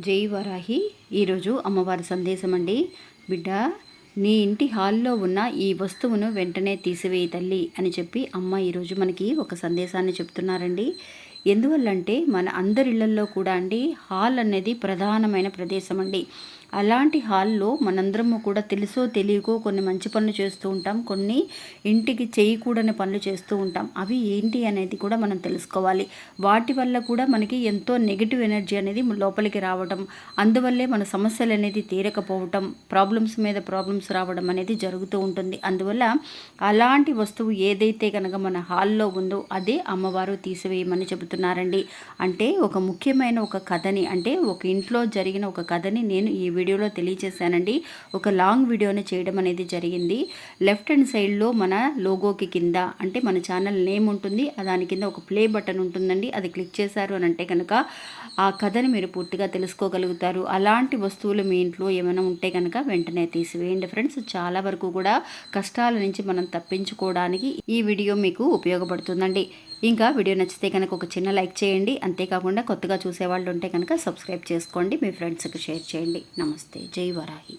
జై వరాహి ఈరోజు అమ్మవారి సందేశం అండి. బిడ్డ నీ ఇంటి హాల్లో ఉన్న ఈ వస్తువును వెంటనే తీసివేయి తల్లి అని చెప్పి అమ్మ ఈరోజు మనకి ఒక సందేశాన్ని చెప్తున్నారండి. ఎందువల్లంటే మన అందరిళ్ళల్లో కూడా అండి హాల్ అనేది ప్రధానమైన ప్రదేశం అండి. అలాంటి హాల్లో మనందరము కూడా తెలుసో తెలియకో కొన్ని మంచి పనులు చేస్తూ ఉంటాం. కొన్ని ఇంటికి చేయకూడని పనులు చేస్తూ ఉంటాం. అవి ఏంటి అనేది కూడా మనం తెలుసుకోవాలి. వాటి వల్ల కూడా మనకి ఎంతో నెగిటివ్ ఎనర్జీ అనేది లోపలికి రావడం అందువల్లే మన సమస్యలు అనేది తీరకపోవటం ప్రాబ్లమ్స్ మీద ప్రాబ్లమ్స్ రావడం అనేది జరుగుతూ ఉంటుంది. అందువల్ల అలాంటి వస్తువు ఏదైతే కనుక మన హాల్లో ఉందో అదే అమ్మవారు తీసివేయమని చెబుతున్నారండి. అంటే ఒక ముఖ్యమైన ఒక కథని అంటే ఒక ఇంట్లో జరిగిన ఒక కథని నేను ఈ వీడియోలో తెలియజేశానండి. ఒక లాంగ్ వీడియోని చేయడం అనేది జరిగింది. లెఫ్ట్ హ్యాండ్ సైడ్లో మన లోగోకి కింద అంటే మన ఛానల్ నేమ్ ఉంటుంది. దాని కింద ఒక ప్లే బటన్ ఉంటుందండి. అది క్లిక్ చేశారు అని అంటే కనుక ఆ కథని మీరు పూర్తిగా తెలుసుకోగలుగుతారు. అలాంటి వస్తువులు మీ ఇంట్లో ఏమైనా ఉంటే కనుక వెంటనే తీసివేయండి ఫ్రెండ్స్. చాలా వరకు కూడా కష్టాల నుంచి మనం తప్పించుకోవడానికి ఈ వీడియో మీకు ఉపయోగపడుతుందండి. ఇంకా వీడియో నచ్చితే కనుక ఒక చిన్న లైక్ చేయండి. అంతేకాకుండా కొత్తగా చూసేవాళ్ళు ఉంటే కనుక సబ్స్క్రైబ్ చేసుకోండి. మీ ఫ్రెండ్స్కి షేర్ చేయండి. నమస్తే. జై వరాహి.